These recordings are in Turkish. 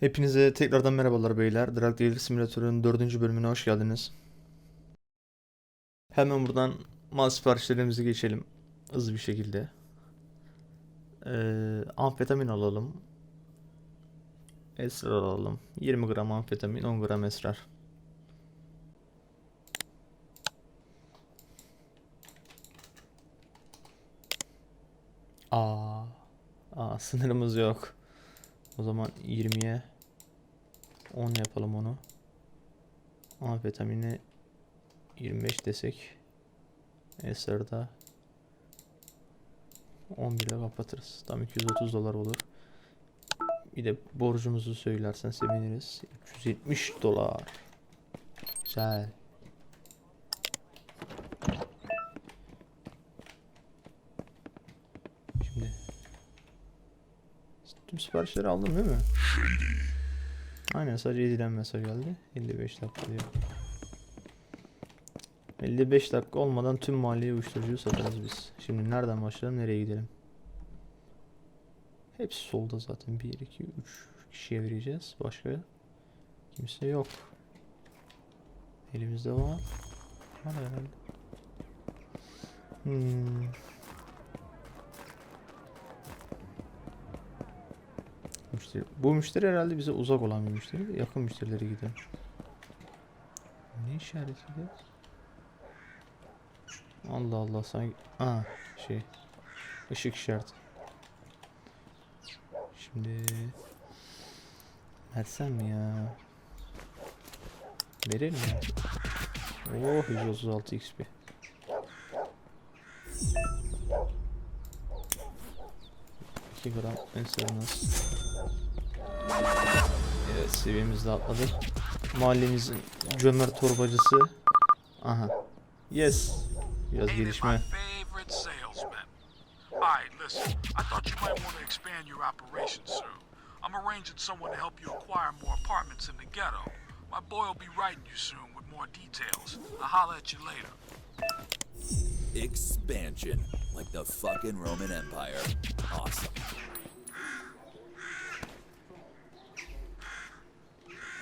Hepinize tekrardan merhabalar beyler. Drag Dealer Simülatör'ün 4. bölümüne hoş geldiniz. Hemen buradan mal siparişlerimizi geçelim. Hızlı bir şekilde. Ee, amfetamin alalım. Esrar alalım. 20 gram amfetamin, 10 gram esrar. Aa, aa sınırımız yok. O zaman 20'ye 10 yapalım onu. Amfetamini 25 desek Esrar'da 11 ile kapatırız. Tam 230 dolar olur. Bir de borcumuzu söylersen seviniriz. 370 dolar. Güzel. Şimdi tüm siparişleri aldım değil mi? Aynen sadece 7'den mesaj geldi. 55 dakika diyor. 55 dakika olmadan tüm maliye uyuşturucuyu satarız biz. Şimdi nereden başlayalım nereye gidelim? Hepsi solda zaten. 1, 2, 3 kişiye vereceğiz. Başka kimse yok. Elimizde var. Var herhalde. Hmm. Müşteri. Bu müşteri herhalde bize uzak olan bir müşteri. Yakın müşterilere gidelim. Ne işaretiyle? Allah Allah sanki... Aa şey. Işık işareti. Şimdi... Versem ya? Verelim ya. Oh 136 XP. İki gram enselamız. Evet seviyemizi de atladık. Mahallemizin cömert torbacısı. Aha. Yes. Biraz Ain't it my gelişme. favorite salesman? Alright, listen. I thought you might want to expand your operations soon. I'm arranging someone to help you acquire more apartments in the ghetto. My boy will be writing you soon with more details. I'll holler at you later. Expansion, like the fucking Roman Empire. Awesome.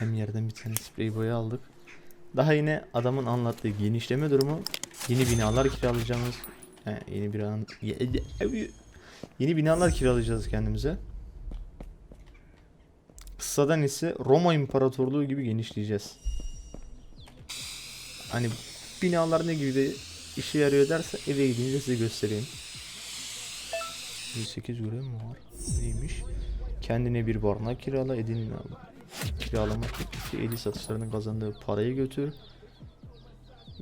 Hem yerden bir tane sprey boya aldık. Daha yine adamın anlattığı genişleme durumu yeni binalar kiralayacağımız he, yeni bir an yeni binalar kiralayacağız kendimize. Kıssadan ise Roma İmparatorluğu gibi genişleyeceğiz. Hani binalar ne gibi de işe yarıyor derse eve gidince size göstereyim. 108 görev mi var? Neymiş? Kendine bir barınak kirala edinin kiralamak için eli satışlarının kazandığı parayı götür.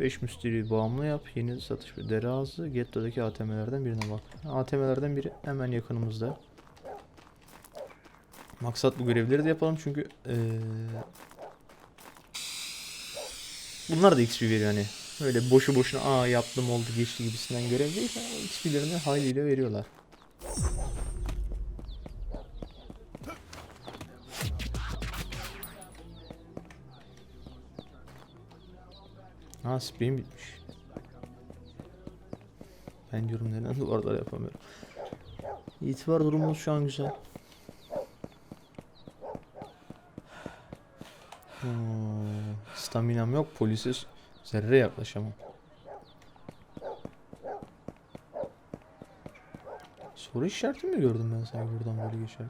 5 müşteri bağımlı yap. Yeni satış ve deri ağzı. Getto'daki ATM'lerden birine bak. ATM'lerden biri hemen yakınımızda. Maksat bu görevleri de yapalım çünkü eee, bunlar da XP veriyor hani. Öyle boşu boşuna aa yaptım oldu geçti gibisinden görev değil. XP'lerini hayliyle veriyorlar. Ha spreyim bitmiş. Ben diyorum neden duvarlar yapamıyorum. İtibar durumumuz şu an güzel. Hmm, staminam yok polise zerre yaklaşamam. Soru işareti mi gördüm ben sanki buradan böyle geçerken?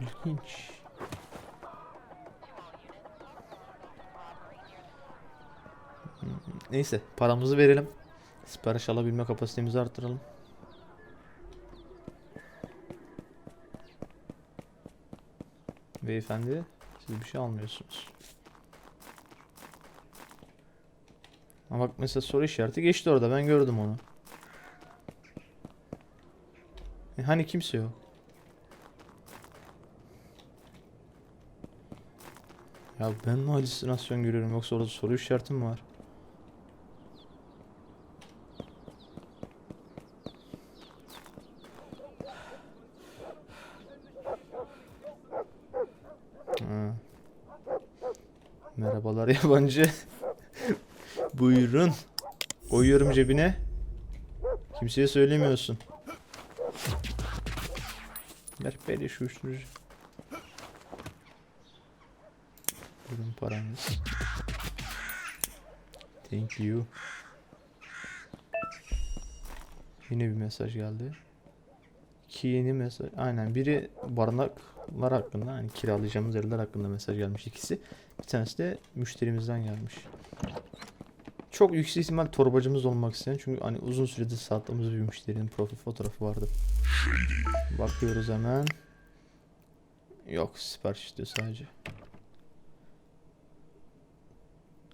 İlginç. Neyse paramızı verelim. Sipariş alabilme kapasitemizi arttıralım. Beyefendi siz bir şey almıyorsunuz. Ama bak mesela soru işareti geçti orada ben gördüm onu. E hani kimse yok. Ya ben mi halüsinasyon görüyorum yoksa orada soru işareti mi var? Merhabalar yabancı. Buyurun. Koyuyorum cebine. Kimseye söylemiyorsun. Ver beni şu üçüncü. Buyurun paranız. Thank you. Yine bir mesaj geldi. İki yeni mesaj. Aynen biri barınaklar hakkında hani kiralayacağımız yerler hakkında mesaj gelmiş ikisi. Bir tanesi de müşterimizden gelmiş. Çok yüksek ihtimal torbacımız olmak isteyen çünkü hani uzun süredir sattığımız bir müşterinin profil fotoğrafı vardı. Bakıyoruz hemen. Yok sipariş istiyor sadece.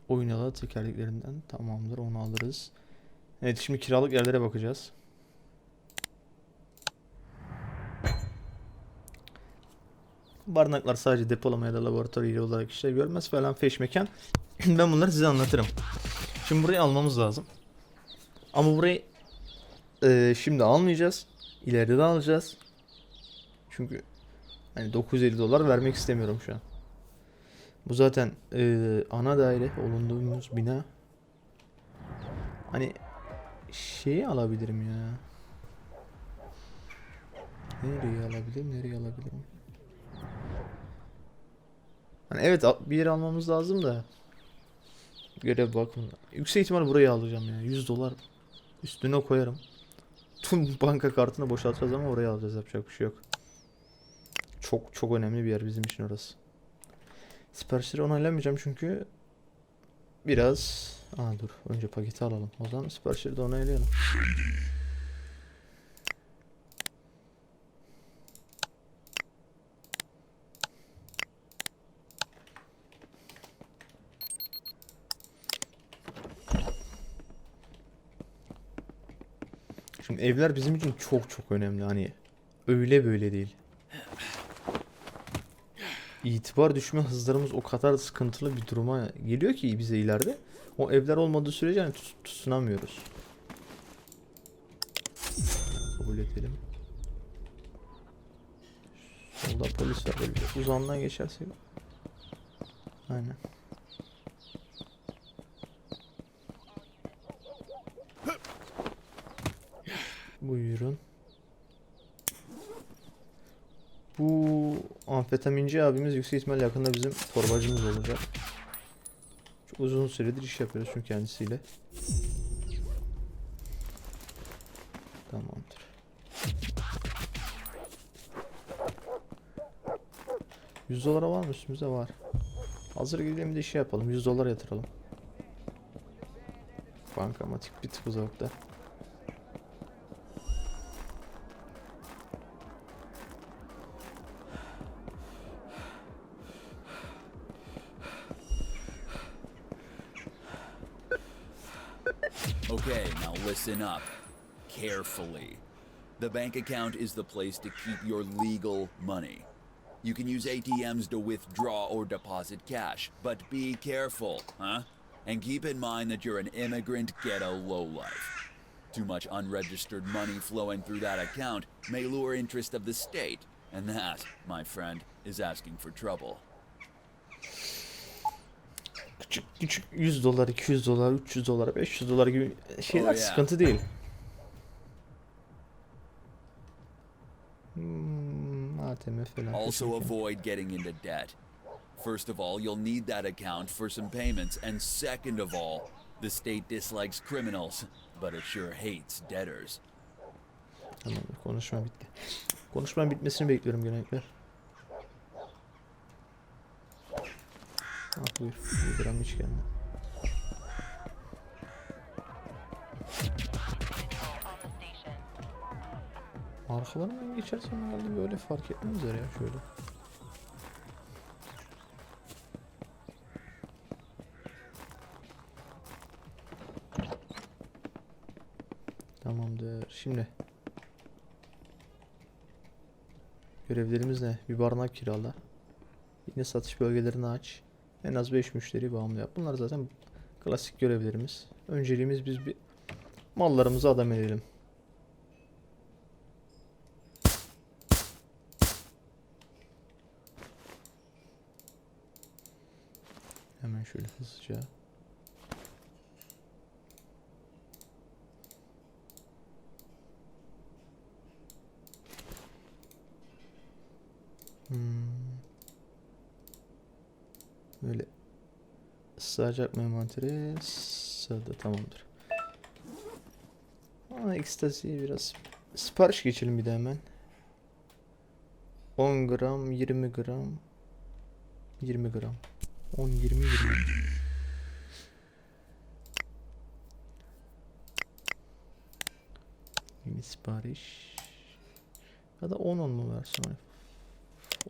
Oyun alanı tekerleklerinden tamamdır onu alırız. Evet şimdi kiralık yerlere bakacağız. Barınaklar sadece depolama ya da laboratuvar yeri olarak işler görmez falan feş mekan. ben bunları size anlatırım. Şimdi burayı almamız lazım. Ama burayı eee, şimdi almayacağız. İleride de alacağız. Çünkü hani 950 dolar vermek istemiyorum şu an. Bu zaten eee, ana daire olunduğumuz bina. Hani şeyi alabilirim ya. Nereye alabilirim? Nereye alabilirim? Hani evet bir yer almamız lazım da. Görev bakımında. Yüksek ihtimal burayı alacağım ya. 100 dolar üstüne koyarım. Tüm banka kartını boşaltacağız ama oraya alacağız yapacak bir şey yok. Çok çok önemli bir yer bizim için orası. Siparişleri onaylamayacağım çünkü biraz Aa dur önce paketi alalım. O zaman siparişleri de onaylayalım. Şimdi evler bizim için çok çok önemli hani öyle böyle değil. İtibar düşme hızlarımız o kadar sıkıntılı bir duruma geliyor ki bize ileride. O evler olmadığı sürece hani tut- tutunamıyoruz. Kabul edelim. Solda polis var böyle uzağından geçersek. Aynen. Buyurun. Bu amfetaminci abimiz yüksek ihtimal yakında bizim torbacımız olacak. Çok uzun süredir iş yapıyoruz çünkü kendisiyle. Tamamdır. Yüz dolara var mı üstümüzde var. Hazır gidelim de işi yapalım. 100 dolar yatıralım. Bankamatik bir tık uzakta. Listen up. Carefully. The bank account is the place to keep your legal money. You can use ATMs to withdraw or deposit cash, but be careful, huh? And keep in mind that you're an immigrant ghetto lowlife. Too much unregistered money flowing through that account may lure interest of the state, and that, my friend, is asking for trouble. Küçük küçük 100 dolar, 200 dolar, 300 dolar, 500 dolar gibi şeyler Oh yeah. sıkıntı değil. Hmm, ATM falan. Also avoid getting into debt. First of all, you'll need that account for some payments, and second of all, the state dislikes criminals, but it sure hates debtors. Tamam konuşma bitti. Konuşmanın bitmesini bekliyorum genellikle. Ah buyur. Gram iç kendine. Arkalarından geçersem herhalde böyle fark etmezler ya şöyle. Tamamdır. Şimdi Görevlerimiz ne? Bir barınak kirala. Yine satış bölgelerini aç. En az 5 müşteri bağımlı yap. Bunlar zaten klasik görevlerimiz. Önceliğimiz biz bir mallarımızı adam edelim. Hemen şöyle hızlıca. Hmm. Böyle sığacak mı envantere? Sığdı tamamdır. Aa, ekstasi biraz sipariş geçelim bir de hemen. 10 gram, 20 gram, 20 gram. 10, 20, 20. Yeni sipariş. Ya da 10 10 mu versin?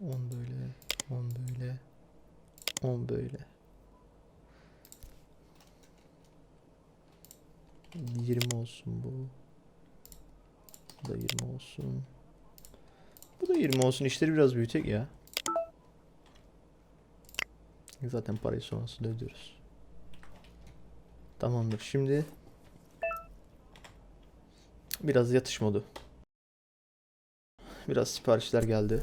10 böyle, 10 böyle, 10 böyle. 20 olsun bu. Bu da 20 olsun. Bu da 20 olsun. İşleri biraz büyütek ya. Zaten parayı sonrasında ödüyoruz. Tamamdır. Şimdi biraz yatış modu. Biraz siparişler geldi.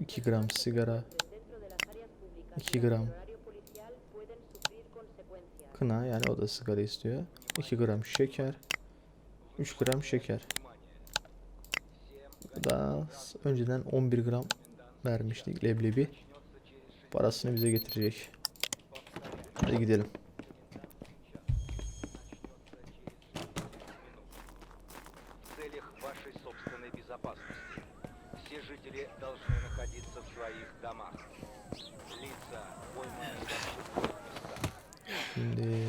2 gram sigara, Dentro de las áreas públicas 2 durante gram kına yani o da sigara istiyor. 2 gram şeker, 3 gram şeker. Bu da önceden 11 gram vermiştik leblebi. Parasını bize getirecek. Hadi gidelim. В целях вашей собственной безопасности все жители должны находиться в своих домах. Лица, пойманные в общественных местах, Şimdi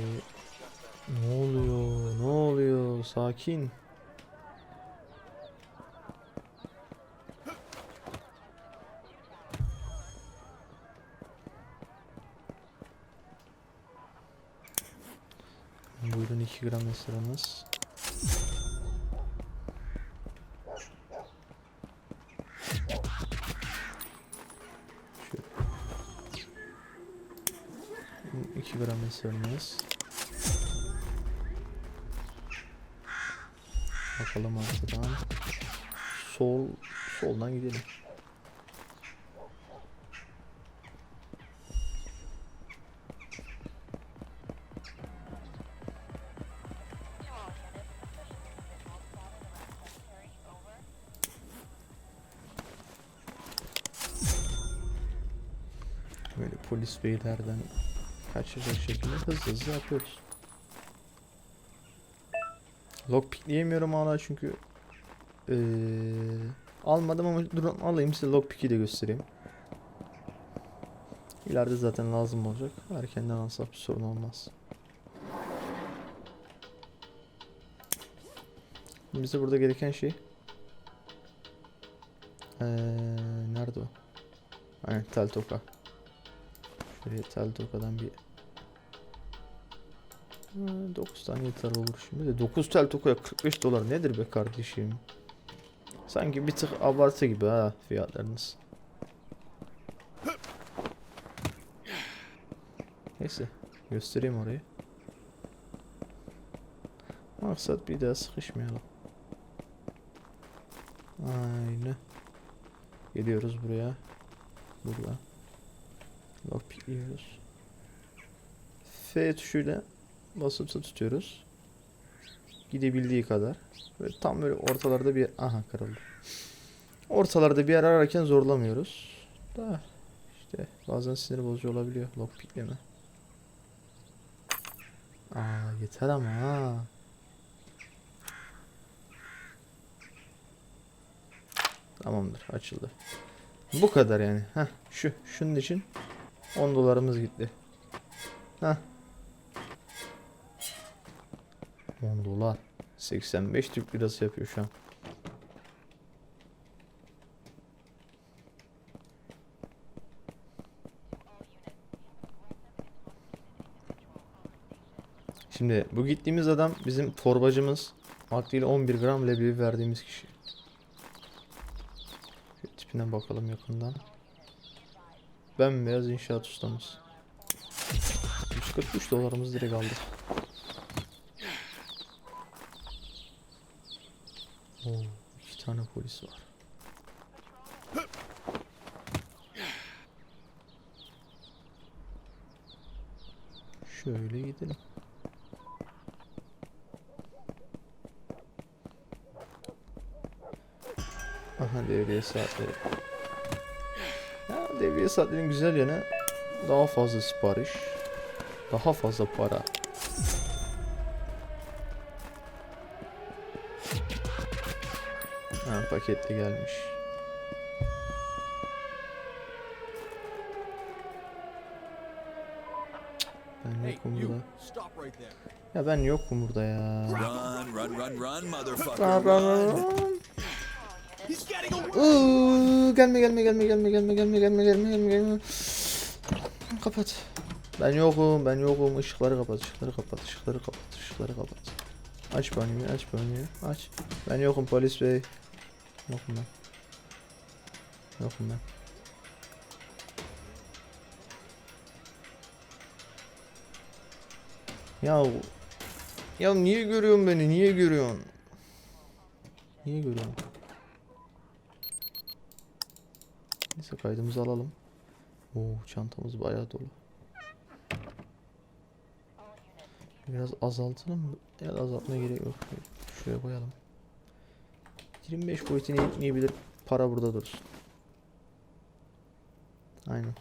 ne oluyor? Ne oluyor? Sakin. Buyurun 2 gram esrarınız. 2 gram esrarınız. Bakalım arkadan. Sol, soldan gidelim. Böyle polis beylerden kaçacak şekilde hızlı hızlı yapıyoruz. Lockpickleyemiyorum hala çünkü eee, almadım ama durun alayım size lockpick'i de göstereyim. İleride zaten lazım olacak. Erkenden alsak bir sorun olmaz. Bize burada gereken şey eee, nerede o? Aynen tel toka. Şuraya tel tokadan bir 9 tane yeter olur şimdi de 9 tel tokoya 45 dolar nedir be kardeşim? Sanki bir tık abartı gibi ha fiyatlarınız. Neyse göstereyim orayı. Maksat bir daha sıkışmayalım. Aynen. Geliyoruz buraya. Burada. Lockpickliyoruz. F tuşuyla basıp tutuyoruz. Gidebildiği kadar. Böyle tam böyle ortalarda bir aha kırıldı. Ortalarda bir yer ararken zorlamıyoruz. Da işte bazen sinir bozucu olabiliyor lockpickleme. Aa yeter ama ha. Tamamdır açıldı. Bu kadar yani. Heh, şu şunun için 10 dolarımız gitti. Heh. 10 dolar. 85 Türk lirası yapıyor şu an. Şimdi bu gittiğimiz adam bizim torbacımız. Vaktiyle 11 gram leblebi verdiğimiz kişi. Şöyle tipine bakalım yakından. Bembeyaz inşaat ustamız. 143 dolarımız direkt aldık. Oo, iki tane polis var. Şöyle gidelim. Aha devriye saatleri. Devriye saatlerin güzel yanı daha fazla sipariş. Daha fazla para. Ha paketli gelmiş. Ben yokum burada. Ya ben yokum burada ya. Run, run, run, run, motherfucker. Run, run, run, Iıı, gelme gelme gelme gelme gelme gelme gelme gelme gelme gelme. Kapat. Ben yokum ben yokum. Işıkları kapat ışıkları kapat ışıkları kapat ışıkları kapat. Aç banyoyu aç banyoyu aç. Ben yokum polis bey. Yokum ben. Yokum ben. Ya ya niye görüyorsun beni? Niye görüyorsun? Niye görüyorsun? Neyse kaydımızı alalım. Oo çantamız bayağı dolu. Biraz azaltalım mı? Ya da azaltmaya gerek yok. Şuraya koyalım. 25 boyutunu yetmeyebilir. Para burada dursun. Aynen.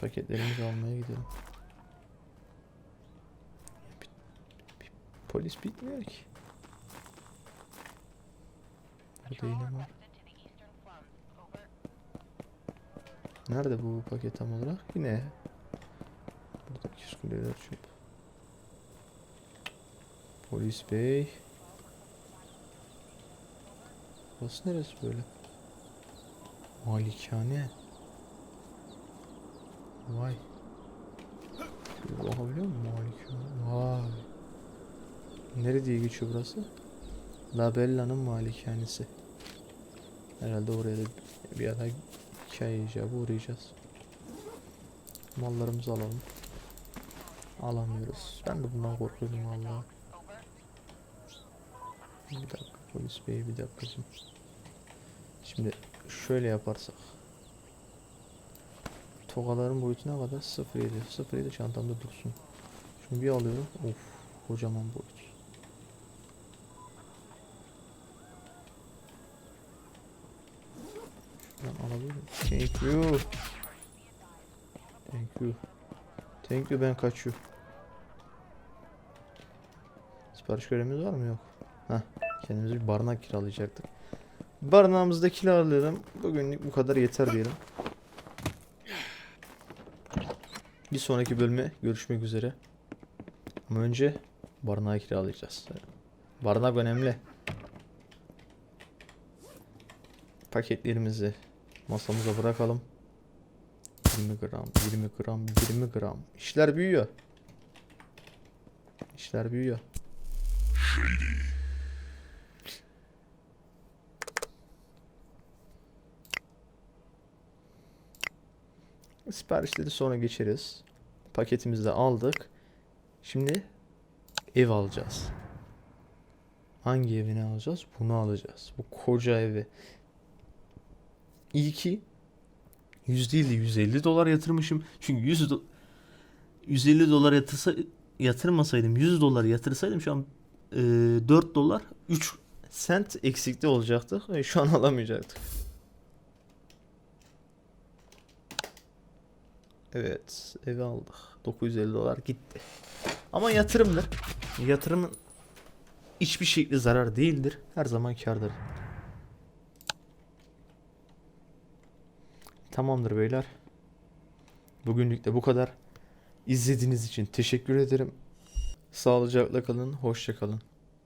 Paketlerimizi almaya gidelim. Polis bitmiyor ki. Burada yine var. Nerede bu paket tam olarak? Yine. Burada 200 kuleler çöp. Polis bey. Burası neresi böyle? Malikane. Vay. Şöyle bakabiliyor musun malikane? Vay. Nere diye geçiyor burası? La Bella'nın malikanesi. Herhalde oraya da bir ara hikaye icabı uğrayacağız. Mallarımızı alalım. Alamıyoruz. Ben de bundan korkuyordum valla. Bir dakika polis bey bir dakika şimdi. Şöyle yaparsak. Tokaların boyutu ne kadar? 0.7. 0.7 çantamda dursun. Şunu bir alıyorum. Of kocaman boyut. Thank you. Thank you. Thank you ben kaçıyor. Sipariş görevimiz var mı? Yok. Heh. Kendimize bir barınak kiralayacaktık. Barınağımızda kiralayalım. Bugünlük bu kadar yeter diyelim. Bir sonraki bölüme görüşmek üzere. Ama önce barınağı kiralayacağız. Barınak önemli. Paketlerimizi masamıza bırakalım. 20 gram, 20 gram, 20 gram. İşler büyüyor. İşler büyüyor. Siparişleri sonra geçeriz. Paketimizi de aldık. Şimdi ev alacağız. Hangi evini alacağız? Bunu alacağız. Bu koca evi. İyi ki 100 değil de 150 dolar yatırmışım. Çünkü 100 do- 150 dolar yatırsa yatırmasaydım 100 dolar yatırsaydım şu an e, 4 dolar 3 sent eksikte olacaktık ve şu an alamayacaktık. Evet, evi aldık. 950 dolar gitti. Ama yatırımdır. Yatırımın hiçbir şekli zarar değildir. Her zaman kârdır. Tamamdır beyler. Bugünlük de bu kadar. İzlediğiniz için teşekkür ederim. Sağlıcakla kalın, hoşça kalın.